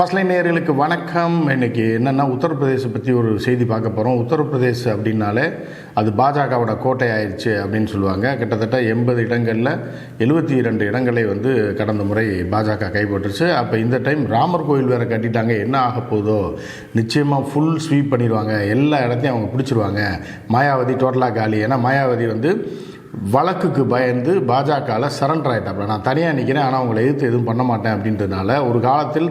First line நேர்களுக்கு வணக்கம். இன்னைக்கு என்னென்னா உத்தரப்பிரதேச பற்றி ஒரு செய்தி பார்க்க போகிறோம் உத்தரப்பிரதேஷ் அப்படின்னாலே அது பாஜகவோட கோட்டை ஆயிடுச்சு அப்படின்னு சொல்லுவாங்க. கிட்டத்தட்ட எண்பது இடங்களில் எழுபத்தி இரண்டு இடங்களை வந்து கடந்த முறை பாஜக கைப்பற்றுச்சு. அப்போ இந்த டைம் ராமர் கோயில் வேறு கட்டிட்டாங்க. என்ன ஆக போதோ நிச்சயமாக ஃபுல் ஸ்வீப் பண்ணிடுவாங்க. எல்லா இடத்தையும் அவங்க பிடிச்சிருவாங்க. மாயாவதி டோட்டலாக காலி. ஏன்னா மாயாவதி வந்து வழக்குக்கு பயந்து பாஜகவில் சரண்டர் ஆகிட்டாப்புல நான் தனியாக நிற்கிறேன் ஆனால் அவங்களை எதிர்த்து எதுவும் பண்ண மாட்டேன் அப்படின்றதுனால ஒரு காலத்தில்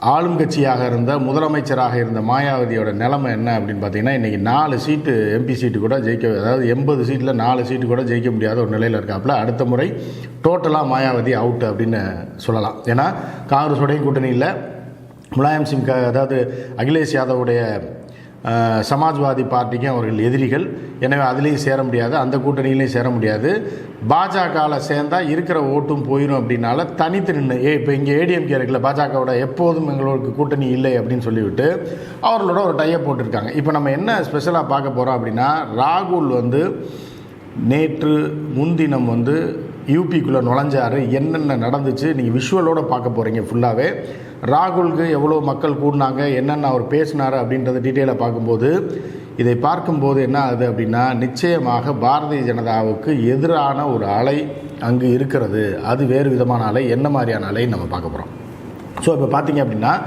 ஆளும் கட்சியாக இருந்த முதலமைச்சராக இருந்த மாயாவதியோட நிலைமை என்ன அப்படின்னு பார்த்தீங்கன்னா இன்றைக்கி நாலு சீட்டு எம்பி சீட்டு கூட ஜெயிக்க அதாவது எண்பது சீட்டில் நாலு சீட்டு கூட ஜெயிக்க முடியாத ஒரு நிலையில் இருக்காப்புல அடுத்த முறை டோட்டலாக மாயாவதி அவுட் அப்படின்னு சொல்லலாம். ஏன்னா காங்கிரஸோடையும் கூட்டணி இல்லை. முலாயம் சிங் க- அதாவது அகிலேஷ் யாதவுடைய சமாஜ்வாதி பார்ட்டிக்கும் அவர்கள் எதிரிகள். எனவே அதுலேயும் சேர முடியாது அந்த கூட்டணியிலையும் சேர முடியாது. பாஜகவில் சேர்ந்தால் இருக்கிற ஓட்டும் போயிடும் அப்படின்னால தனித்து நின்று ஏ இப்போ இங்கே ஏடிஎம்கே இருக்குல்ல பாஜகவோட எப்போதும் எங்களுக்கு கூட்டணி இல்லை அப்படின்னு சொல்லிவிட்டு அவர்களோட ஒரு டையை போட்டிருக்காங்க. இப்போ நம்ம என்ன ஸ்பெஷலாக பார்க்க போகிறோம் அப்படின்னா ராகுல் வந்து நேற்று முன்தினம் வந்து யூபிக்குள்ளே நுழைஞ்சாரு. என்னென்ன நடந்துச்சு நீங்கள் விஷுவலோடு பார்க்க போகிறீங்க ஃபுல்லாகவே ராகுலுக்கு எவ்வளோ மக்கள் கூடினாங்க என்னென்ன அவர் பேசினார் அப்படின்றத டீட்டெயிலாக பார்க்கும்போது இதை பார்க்கும்போது என்ன ஆகுது அப்படின்னா நிச்சயமாக பாரதிய ஜனதாவுக்கு எதிரான ஒரு அலை அங்கு இருக்கிறது. அது வேறு விதமான அலை என்ன மாதிரியான அலைன்னு நம்ம பார்க்க போகிறோம் ஸோ இப்போ பார்த்தீங்க அப்படின்னா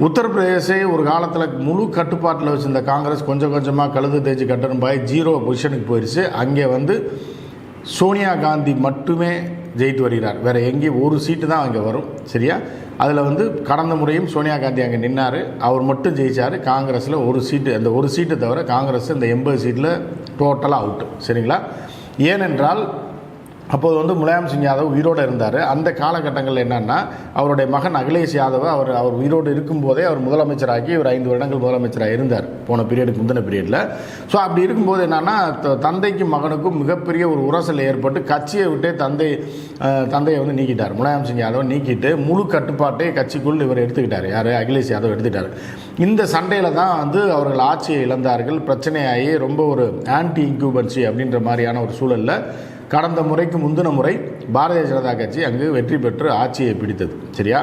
உத்தரப்பிரதேசே ஒரு காலத்தில் முழு கட்டுப்பாட்டில் வச்சிருந்த காங்கிரஸ் கொஞ்சம் கொஞ்சமாக கழுது தேய்ச்சி கட்டணும் பாய் ஜீரோ பொசிஷனுக்கு போயிடுச்சு அங்கே வந்து சோனியா காந்தி மட்டுமே ஜெயித்து வருகிறார். வேறு எங்கேயும் ஒரு சீட்டு தான் அங்கே வரும். சரியா? அதில் வந்து கடந்த முறையும் சோனியா காந்தி அங்கே நின்னார். அவர் மட்டும் ஜெயிச்சார். காங்கிரஸில் ஒரு சீட்டு அந்த ஒரு சீட்டை தவிர காங்கிரஸ் இந்த எண்பது சீட்டில் டோட்டலாக அவுட்டு சரிங்களா? ஏனென்றால் அப்போது வந்து முலாயம் சிங் யாதவ் உயிரோடு இருந்தார். அந்த காலகட்டங்களில் என்னன்னா அவருடைய மகன் அகிலேஷ் யாதவ் அவர் அவர் உயிரோடு இருக்கும்போதே அவர் முதலமைச்சராகி ஒரு ஐந்து வருடங்கள் முதலமைச்சராக இருந்தார். போன பீரியடுக்கு முந்தின பீரியடில் ஸோ அப்படி இருக்கும்போது என்னன்னா த- தந்தைக்கும் மகனுக்கும் மிகப்பெரிய ஒரு உரசல் ஏற்பட்டு கட்சியை விட்டே தந்தை தந்தையை வந்து நீக்கிட்டார். முலாயம் சிங் யாதவ் நீக்கிட்டு முழு கட்டுப்பாட்டை கட்சிக்குள் இவர் எடுத்துக்கிட்டார். யார்? அகிலேஷ் யாதவ் எடுத்துக்கிட்டார் இந்த சண்டையில் தான் வந்து அவர்கள் ஆட்சியை இழந்தார்கள். பிரச்சனையாகி ரொம்ப ஒரு ஆன்டி இன்க்யூபன்சி அப்படின்ற மாதிரியான ஒரு சூழலில் கடந்த முறைக்கு முந்தின முறை பாரதிய ஜனதா கட்சி அங்கு வெற்றி பெற்று ஆட்சியை பிடித்தது. சரியா?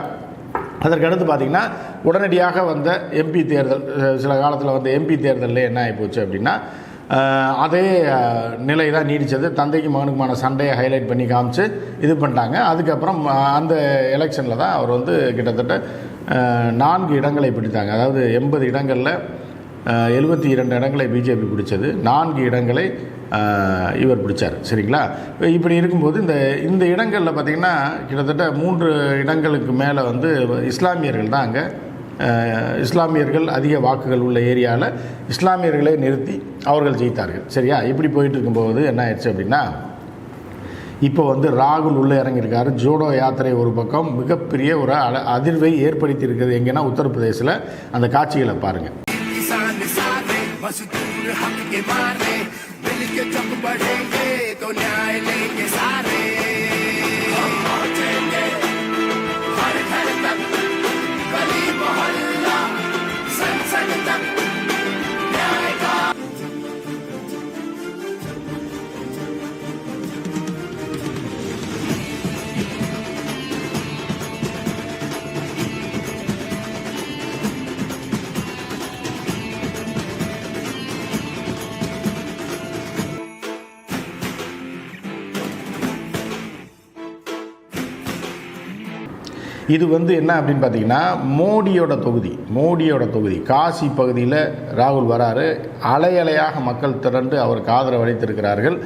அதற்கடுத்து பார்த்தீங்கன்னா உடனடியாக வந்த எம்பி தேர்தல் சில காலத்தில் வந்த எம்பி தேர்தலில் என்ன ஆகிப்போச்சு அப்படின்னா அதே நிலை தான் நீடித்தது தந்தைக்கு மகனுக்குமான சண்டையை ஹைலைட் பண்ணி காமிச்சு இது பண்ணிட்டாங்க. அதுக்கப்புறம் அந்த எலெக்ஷனில் தான் அவர் வந்து கிட்டத்தட்ட நான்கு இடங்களை பிடித்தாங்க. அதாவது எண்பது இடங்களில் எழுபத்தி இரண்டு இடங்களை பிஜேபி பிடிச்சது. நான்கு இடங்களை இவர் பிடிச்சார் சரிங்களா இப்படி இருக்கும்போது இந்த இந்த இடங்களில் பார்த்திங்கன்னா கிட்டத்தட்ட மூன்று இடங்களுக்கு மேலே வந்து இஸ்லாமியர்கள் தான் அங்கே இஸ்லாமியர்கள் அதிக வாக்குகள் உள்ள ஏரியாவில் இஸ்லாமியர்களை நிறுத்தி அவர்கள் ஜெயித்தார்கள் சரியா இப்படி போயிட்டு இருக்கும்போது என்ன ஆயிடுச்சு அப்படின்னா இப்போ வந்து ராகுல் உள்ளே இறங்கியிருக்காரு ஜோடோ யாத்திரை ஒரு பக்கம் மிகப்பெரிய ஒரு அல- அதிர்வை ஏற்படுத்தி இருக்குது எங்கன்னா உத்தரப்பிரதேசில் அந்த காட்சிகளை பாருங்கள் go nine. இது வந்து என்ன அப்படின்னு பார்த்தீங்கன்னா மோடியோட தொகுதி மோடியோட தொகுதி. காசி பகுதியில் ராகுல் வராரு. அலையலையாக மக்கள் திரண்டு அவருக்கு ஆதரவு அளித்திருக்கிறார்கள்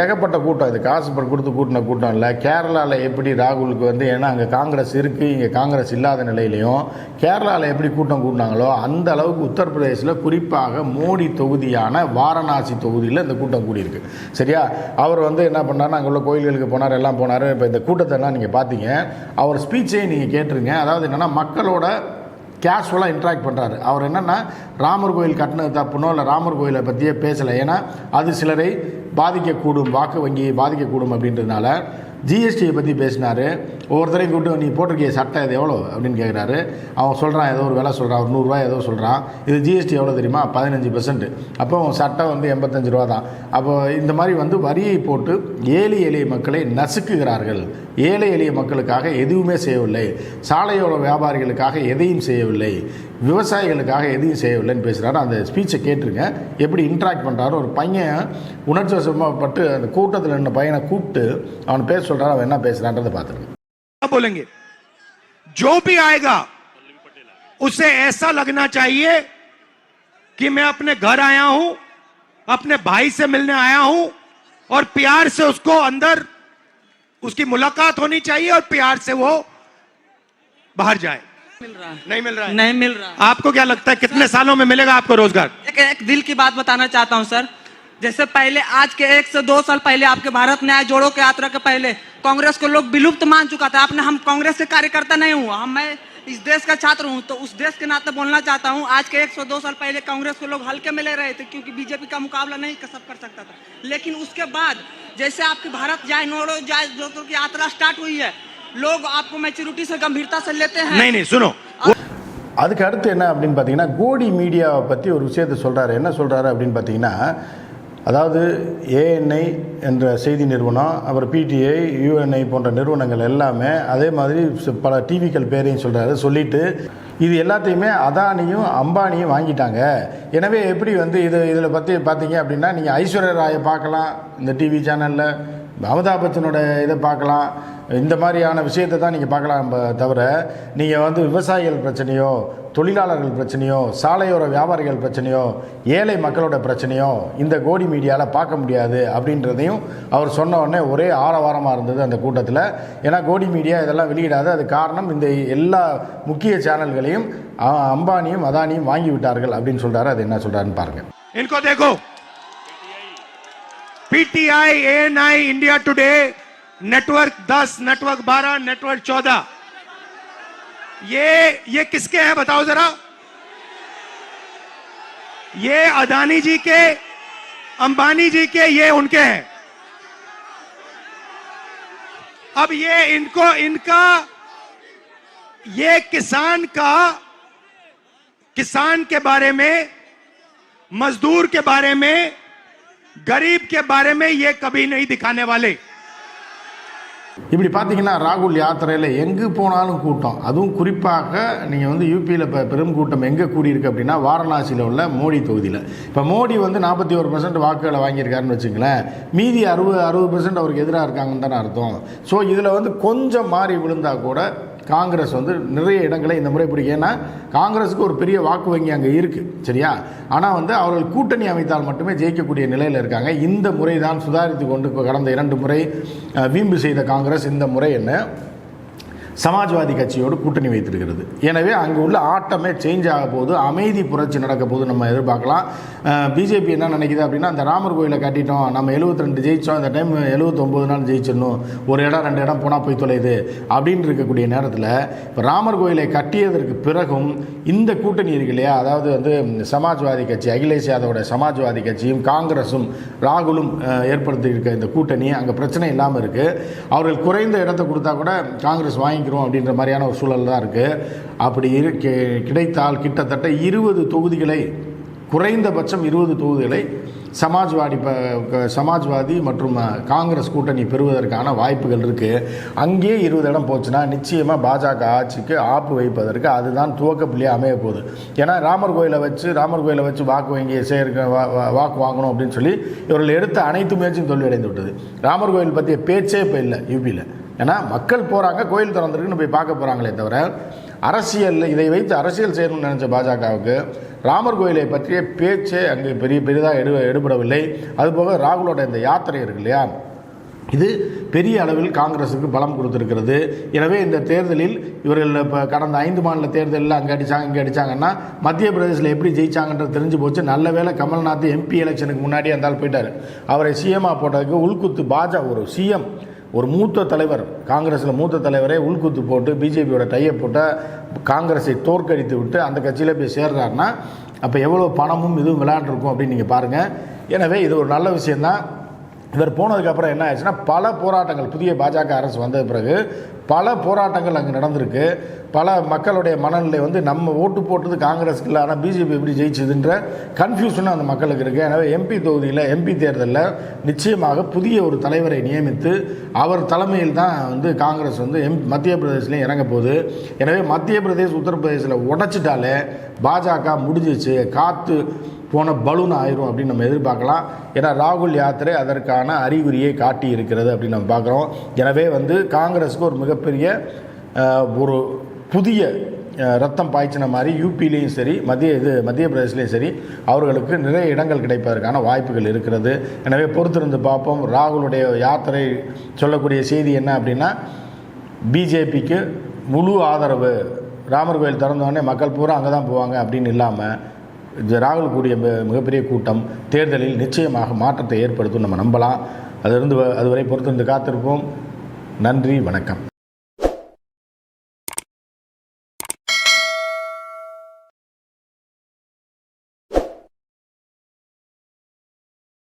ஏகப்பட்ட கூட்டம். இது காசு பணம் கொடுத்து கூட்டின கூட்டம் இல்லை. கேரளாவில் எப்படி ராகுலுக்கு வந்து ஏன்னா அங்கே காங்கிரஸ் இருக்குது இங்கே காங்கிரஸ் இல்லாத நிலையிலையும் கேரளாவில் எப்படி கூட்டம் கூட்டினாங்களோ அந்த அளவுக்கு உத்தரப்பிரதேசில் குறிப்பாக மோடி தொகுதியான வாரணாசி தொகுதியில் இந்த கூட்டம் கூடியிருக்கு. சரியா? அவர் வந்து என்ன பண்ணார் அங்கே உள்ள கோயில்களுக்கு போனார் எல்லாம் போனார். இப்போ இந்த கூட்டத்தை எல்லாம் நீங்கள் பார்த்தீங்க அவர் ஸ்பீச்சை நீங்கள் கேட்டிருங்க. அதாவது என்னென்னா மக்களோட கேஷுவலாக இன்ட்ராக்ட் பண்ணுறாரு அவர் என்னென்னா ராமர் கோயில் கட்டினது தப்புனோ இல்லை ராமர் கோயிலை பற்றியே பேசலை. ஏன்னா அது சிலரை பாதிக்கக்கூடும் வாக்கு வங்கியை பாதிக்கக்கூடும் அப்படின்றதுனால ஜிஎஸ்டியை பற்றி பேசினார். ஒவ்வொருத்தரையும் கூப்பிட்டு நீ போட்டிருக்கிய சட்டை இது எவ்வளோ அப்படின்னு கேட்குறாரு அவன் சொல்கிறான் ஏதோ ஒரு விலை சொல்கிறான் ஒரு நூறுரூவா ஏதோ சொல்கிறான் இது ஜிஎஸ்டி எவ்வளோ தெரியுமா? பதினஞ்சு பெர்சன்ட் அப்போ அவன் சட்டை வந்து எண்பத்தஞ்சு ரூபா தான். அப்போ இந்த மாதிரி வந்து வரியை போட்டு ஏழை எளிய மக்களை நசுக்குகிறார்கள். ஏழை எளிய மக்களுக்காக எதுவுமே செய்யவில்லை. சாலையோர வியாபாரிகளுக்காக எதையும் செய்யவில்லை. விவசாயிகளுக்காக எதையும் செய்யவில்லைன்னு பேசுகிறாரு அந்த ஸ்பீச்சை கேட்டிருங்க எப்படி இன்ட்ராக்ட் பண்ணுறாரு ஒரு பையன் உணர்ச்சி வசப்பட்டு அந்த கூட்டத்தில் நின்ற பையனை கூப்பிட்டு அவன் பேச சொல்கிறாரு அவன் என்ன பேசுகிறான்றதை பார்த்துருங்க क्या बोलेंगे जो भी आएगा उसे ऐसा लगना चाहिए कि मैं अपने घर आया हूं अपने भाई से मिलने आया हूं और प्यार से उसको अंदर उसकी मुलाकात होनी चाहिए और प्यार से वो बाहर जाए मिल रहा नहीं मिल रहा है। नहीं मिल रहा आपको क्या लगता है कितने सालों में मिलेगा आपको रोज़गार? एक, एक दिल की बात बताना चाहता हूँ सर। जैसे पहले आज के एक से दो साल पहले आपके भारत न्याय जोड़ो के यात्रा के पहले कांग्रेस को लोग विलुप्त मान चुका था। आपने हम कांग्रेस के कार्यकर्ता नहीं हुआ। हम मैं इस देश का छात्र हूँ तो उस देश के नाते बोलना चाहता हूँ आज के एक सौ दो साल पहले कांग्रेस को लोग हल्के में ले रहे थे क्योंकि बीजेपी का मुकाबला नहीं सब कर सकता था। लेकिन उसके बाद जैसे आपकी भारत जाए नोड़ो जाए जोड़ो की यात्रा स्टार्ट हुई है लोग आपको मैच्योरिटी से गंभीरता से लेते हैं नहीं नहीं सुनो அதுக்கு அடுத்து என்ன அப்படின்னு பார்த்தீங்கன்னா கோடி மீடியாவை பற்றி ஒரு விஷயத்தை சொல்கிறாரு என்ன சொல்கிறாரு அப்படின்னு பார்த்தீங்கன்னா அதாவது ஏஎன்ஐ என்ற செய்தி நிறுவனம் அப்புறம் பிடிஐ யூஎன்ஐ போன்ற நிறுவனங்கள் எல்லாமே அதே மாதிரி ச- பல டிவிக்கள் பேரையும் சொல்கிறாரு சொல்லிட்டு இது எல்லாத்தையுமே அதானியும் அம்பானியும் வாங்கிட்டாங்க எனவே எப்படி வந்து இது இதில் பற்றி பார்த்தீங்க அப்படின்னா நீங்கள் ஐஸ்வர்யா ராயை பார்க்கலாம் இந்த டிவி சேனலில் அமிதாப் பச்சனோட இதை பார்க்கலாம். இந்த மாதிரியான விஷயத்தை தான் நீங்கள் பார்க்கலாம் தவிர நீங்கள் வந்து விவசாயிகள் பிரச்சனையோ தொழிலாளர்கள் பிரச்சனையோ சாலையோர வியாபாரிகள் பிரச்சனையோ ஏழை மக்களோட பிரச்சனையோ இந்த கோடி மீடியாவில் பார்க்க முடியாது அப்படின்றதையும் அவர் சொன்ன உடனே ஒரே ஆரவாரமாக இருந்தது அந்த கூட்டத்தில். ஏன்னா கோடி மீடியா இதெல்லாம் வெளியிடாது அது காரணம் இந்த எல்லா முக்கிய சேனல்களையும் அம்பானியும் அதானியும் வாங்கிவிட்டார்கள் அப்படின்னு சொல்கிறாரு அது என்ன சொல்கிறாருன்னு பாருங்கள் PTI ANI India Today network 10 network 12 network 14 ये ये किसके हैं बताओ जरा? ये अदानी जी के, अंबानी जी के, ये उनके हैं। अब ये इनको, इनका, ये किसान का, किसान के बारे में, मजदूर के बारे में गरीब के बारे में ये कभी नहीं दिखाने वाले இப்படி பார்த்தீங்கன்னா ராகுல் யாத்திரையில் எங்கு போனாலும் கூட்டம் அதுவும் குறிப்பாக நீங்கள் வந்து யூபியில் இப்போ பெரும் கூட்டம் எங்கே கூடியிருக்கு அப்படின்னா வாரணாசியில் உள்ள மோடி தொகுதியில் இப்போ மோடி வந்து நாற்பத்தி ஒரு பர்சன்ட் வாக்குகளை வாங்கியிருக்காருன்னு வச்சுங்களேன் மீதி அறுபது அறுபது பர்சன்ட் அவருக்கு எதிராக இருக்காங்கன்னு தானே அர்த்தம் ஸோ இதில் வந்து கொஞ்சம் மாறி விழுந்தா கூட காங்கிரஸ் வந்து நிறைய இடங்களை இந்த முறை பிடிக்கும். ஏன்னா காங்கிரஸுக்கு ஒரு பெரிய வாக்கு வங்கி அங்கே இருக்குது சரியா? ஆனால் வந்து அவர்கள் கூட்டணி அமைத்தால் மட்டுமே ஜெயிக்கக்கூடிய நிலையில் இருக்காங்க. இந்த முறை தான் சுதாரித்து கொண்டு கடந்த இரண்டு முறை வீம்பு செய்த காங்கிரஸ் இந்த முறை என்ன? சமாஜ்வாதி கட்சியோடு கூட்டணி வைத்திருக்கிறது. எனவே அங்கே உள்ள ஆட்டமே சேஞ்ச் ஆக போது அமைதி புரட்சி நடக்க போது நம்ம எதிர்பார்க்கலாம். பிஜேபி என்ன நினைக்குது அப்படின்னா அந்த ராமர் கோயிலை கட்டிட்டோம் நம்ம 72 ரெண்டு ஜெயித்தோம் இந்த டைம் 79 நாள் ஜெயிச்சிடணும் ஒரு இடம் ரெண்டு இடம் போனால் போய் தொலையுது அப்படின்னு இருக்கக்கூடிய நேரத்தில் இப்போ ராமர் கோயிலை கட்டியதற்கு பிறகும் இந்த கூட்டணி இருக்கு இல்லையா? அதாவது வந்து சமாஜ்வாதி கட்சி அகிலேஷ் யாதவோட சமாஜ்வாதி கட்சியும் காங்கிரஸும் ராகுலும் ஏற்படுத்தி இருக்க இந்த கூட்டணி அங்கே பிரச்சனை இல்லாமல் இருக்குது அவர்கள் குறைந்த இடத்தை கொடுத்தா கூட காங்கிரஸ் வாங்கிக்கிறோம் அப்படின்ற மாதிரியான ஒரு சூழல் தான் இருக்குது அப்படி இரு கிடைத்தால் கிட்டத்தட்ட இருபது தொகுதிகளை குறைந்தபட்சம் இருபது தொகுதிகளை சமாஜ்வாடி ப க- சமாஜ்வாதி மற்றும் காங்கிரஸ் கூட்டணி பெறுவதற்கான வாய்ப்புகள் இருக்குது அங்கேயே இருபது இடம் போச்சுன்னா நிச்சயமாக பாஜக ஆட்சிக்கு ஆப்பு வைப்பதற்கு அதுதான் துவக்க புள்ளியாக அமைய போகுது. ஏன்னா ராமர் கோயிலை வச்சு ராமர் கோயிலை வச்சு வாக்கு வங்கி சேர்க்க வா- வாக்கு வாங்கணும் அப்படின்னு சொல்லி இவர்கள் எடுத்த அனைத்து முயற்சியும் தோல்வியடைந்து விட்டது. ராமர் கோயில் பற்றிய பேச்சே இப்போ இல்லை யூபியில் ஏன்னா மக்கள் போகிறாங்க கோயில் திறந்திருக்குன்னு போய் பார்க்க போகிறாங்களே தவிர அரசியலில் இதை வைத்து அரசியல் செய்யணும்னு நினச்ச பாஜகவுக்கு ராமர் கோயிலை பற்றிய பேச்சே அங்கே பெரிய பெரிதாக எடு எடுபடவில்லை. அதுபோக ராகுலோட இந்த யாத்திரை இருக்கு இல்லையா? இது பெரிய அளவில் காங்கிரஸுக்கு பலம் கொடுத்துருக்கிறது. எனவே இந்த தேர்தலில் இவர்கள் இப்போ கடந்த ஐந்து மாநில தேர்தலில் அங்கே அடித்தாங்க இங்கே அடித்தாங்கன்னா மத்திய பிரதேசில் எப்படி ஜெயிச்சாங்கன்றது தெரிஞ்சு போச்சு. நல்ல வேளை கமல்நாத் எம்பி எலெக்ஷனுக்கு முன்னாடியே அந்த ஆள் போயிட்டார். அவரை சிஎம்மாக போட்டதுக்கு உள்குத்து பாஜக ஒரு சிஎம் ஒரு மூத்த தலைவர் காங்கிரஸில் மூத்த தலைவரே உள்குத்து போட்டு பிஜேபியோட டையை போட்டால் காங்கிரஸை தோற்கடித்து விட்டு அந்த கட்சியில் போய் சேர்றாருன்னா அப்போ எவ்வளோ பணமும் இதுவும் விளையாண்டுருக்கும் அப்படின்னு நீங்கள் பாருங்கள் எனவே இது ஒரு நல்ல விஷயந்தான் இவர் போனதுக்கப்புறம் என்ன ஆயிடுச்சுன்னா பல போராட்டங்கள் புதிய பாஜக அரசு வந்த பிறகு பல போராட்டங்கள் அங்கே நடந்திருக்கு. பல மக்களுடைய மனநிலை வந்து நம்ம ஓட்டு போட்டது காங்கிரஸ்க்கு இல்லை ஆனால் பிஜேபி எப்படி ஜெயிச்சதுன்ற கன்ஃபியூஷனும் அந்த மக்களுக்கு இருக்குது எனவே எம்பி தொகுதியில் எம்பி தேர்தலில் நிச்சயமாக புதிய ஒரு தலைவரை நியமித்து அவர் தலைமையில் தான் வந்து காங்கிரஸ் வந்து எம் மத்திய பிரதேசிலையும் இறங்க போகுது. எனவே மத்திய பிரதேஷ் உத்தரப்பிரதேசில் உடைச்சிட்டாலே பாஜக முடிஞ்சிச்சு காற்று போன பலூன் ஆயிரும் அப்படின்னு நம்ம எதிர்பார்க்கலாம். ஏன்னா ராகுல் யாத்திரை அதற்கான அறிகுறியை காட்டி இருக்கிறது அப்படின்னு நம்ம பார்க்குறோம். எனவே வந்து காங்கிரஸுக்கு ஒரு மிக மிகப்பெரிய ஒரு புதிய ரத்தம் பாய்ச்சின மாதிரி யூபிலையும் சரி மத்திய இது மத்திய பிரதேசலையும் சரி அவர்களுக்கு நிறைய இடங்கள் கிடைப்பதற்கான வாய்ப்புகள் இருக்கிறது. எனவே பொறுத்திருந்து பார்ப்போம். ராகுலுடைய யாத்திரை சொல்லக்கூடிய செய்தி என்ன அப்படின்னா பிஜேபிக்கு முழு ஆதரவு. ராமர் கோயில் திறந்தோடனே மக்கள் பூரா அங்கே தான் போவாங்க அப்படின்னு இல்லாமல் ராகுல் கூடிய மிகப்பெரிய கூட்டம் தேர்தலில் நிச்சயமாக மாற்றத்தை ஏற்படுத்தும் நம்ம நம்பலாம். அதிலிருந்து வ- அதுவரை பொறுத்திருந்து காத்திருப்போம். நன்றி வணக்கம்.